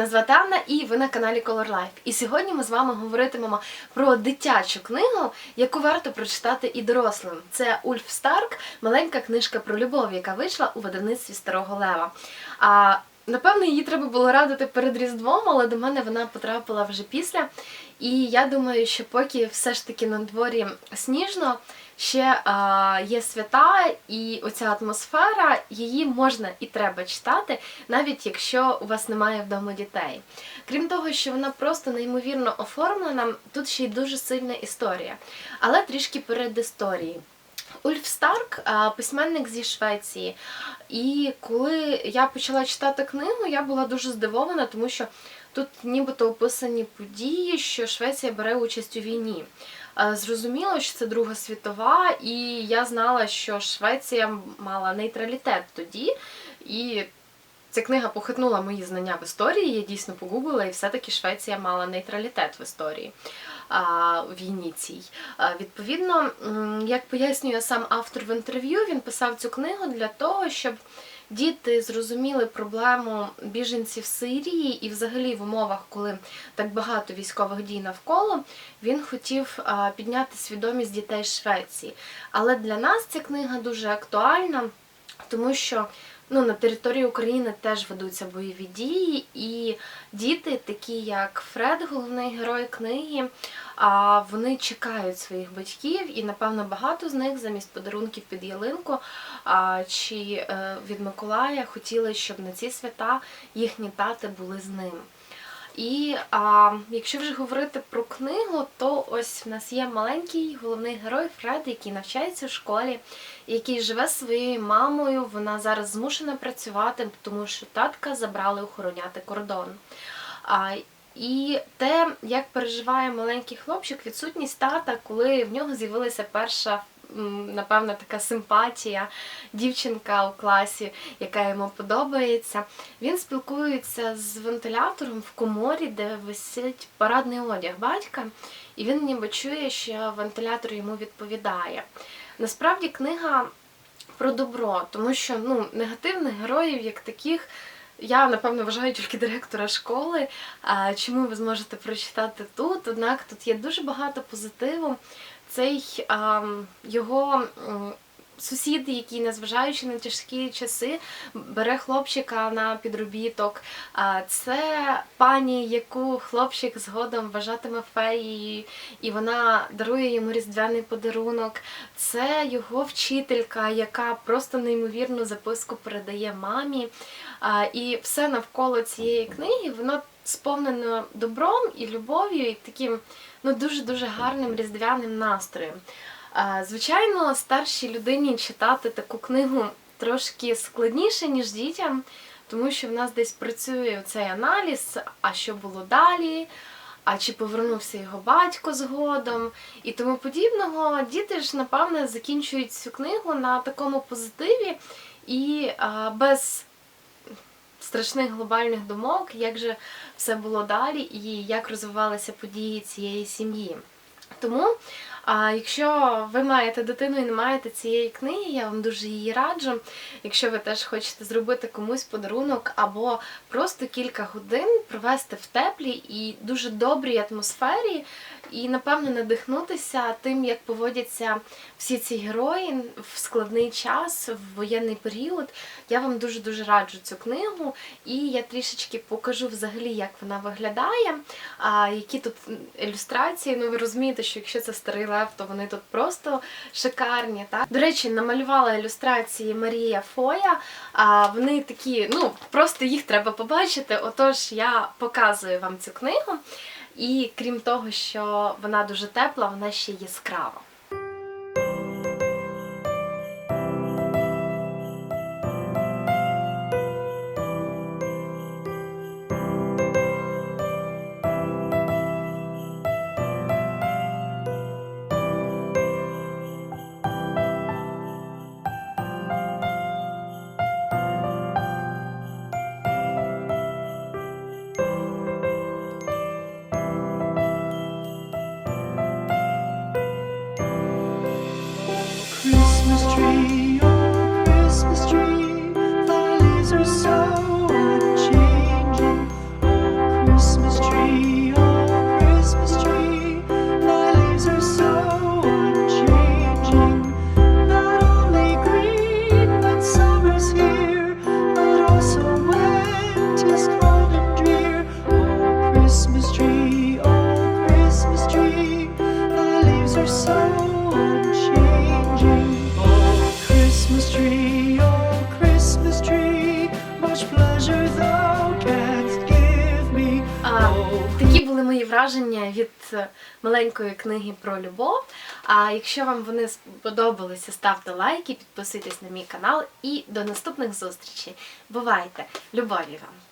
Мене звати Анна і ви на каналі Color Life. І сьогодні ми з вами говоритимемо про дитячу книгу, яку варто прочитати і дорослим. Це Ульф Старк, маленька книжка про любов, яка вийшла у видавництві Старого Лева. А напевно, її треба було радити перед Різдвом, але до мене вона потрапила вже після. І я думаю, що поки все ж таки на дворі сніжно, ще а, є свята, і оця атмосфера, її можна і треба читати, навіть якщо у вас немає вдома дітей. Крім того, що вона просто неймовірно оформлена, тут ще й дуже сильна історія. Але трішки перед історією. Ульф Старк письменник зі Швеції. І коли я почала читати книгу, я була дуже здивована, тому що тут нібито описані події, що Швеція бере участь у війні. Е, Зрозуміло, що це Друга світова, і я знала, що Швеція мала нейтралітет тоді. І ця книга похитнула мої знання в історії. Я дійсно погуглила, і все-таки Швеція мала нейтралітет в історії в війні цій. Відповідно, як пояснює сам автор в інтерв'ю, він писав цю книгу для того, щоб діти зрозуміли проблему біженців Сирії і взагалі в умовах, коли так багато військових дій навколо, він хотів підняти свідомість дітей Швеції. Але для нас ця книга дуже актуальна, тому що ну, на території України теж ведуться бойові дії, і діти, такі як Фред, головний герой книги, вони чекають своїх батьків, і напевно багато з них замість подарунків під ялинку чи е, від Миколая хотіли, щоб на ці свята їхні тати були з ним. І а, якщо вже говорити про книгу, то ось в нас є маленький головний герой Фред, який навчається в школі, який живе зі своєю мамою. Вона зараз змушена працювати, тому що татка забрали охороняти кордон. А, і те, як переживає маленький хлопчик, відсутність тата, коли в нього з'явилася перша, напевно, така симпатія, дівчинка у класі, яка йому подобається. Він спілкується з вентилятором в коморі, де висить парадний одяг батька, і він ніби чує, що вентилятор йому відповідає. Насправді книга про добро, тому що ну, негативних героїв, як таких, я напевно вважаю тільки директора школи. Чому ви зможете прочитати тут? Однак тут є дуже багато позитиву. Цей його сусід, який, незважаючи на тяжкі часи, бере хлопчика на підробіток. Це пані, яку хлопчик згодом вважатиме феєю, і вона дарує йому різдвяний подарунок. Це його вчителька, яка просто неймовірну записку передає мамі. І все навколо цієї книги воно сповнено добром і любов'ю, і таким ну дуже-дуже гарним різдвяним настроєм. Звичайно, старшій людині читати таку книгу трошки складніше, ніж дітям, тому що в нас десь працює цей аналіз, а що було далі, а чи повернувся його батько згодом і тому подібного. Діти ж, напевне, закінчують цю книгу на такому позитиві і без страшних глобальних думок, як же все було далі і як розвивалися події цієї сім'ї. Тому, а, якщо ви маєте дитину і не маєте цієї книги, я вам дуже її раджу. Якщо ви теж хочете зробити комусь подарунок або просто кілька годин провести в теплій і дуже добрій атмосфері, і, напевно, надихнутися тим, як поводяться всі ці герої в складний час, в воєнний період, я вам дуже-дуже раджу цю книгу, і я трішечки покажу взагалі, як вона виглядає, які тут ілюстрації. Ну, ви розумієте, що якщо це старий лев, то вони тут просто шикарні. Так? До речі, намалювала ілюстрації Марія Фоя. А вони такі, ну просто їх треба побачити. Отож, я показую вам цю книгу. І крім того, що вона дуже тепла, вона ще яскрава. Враження від е, маленької книги про любов. А якщо вам вони сподобалися, ставте лайки, підписуйтесь на мій канал і до наступних зустрічей. Бувайте! Любові вам!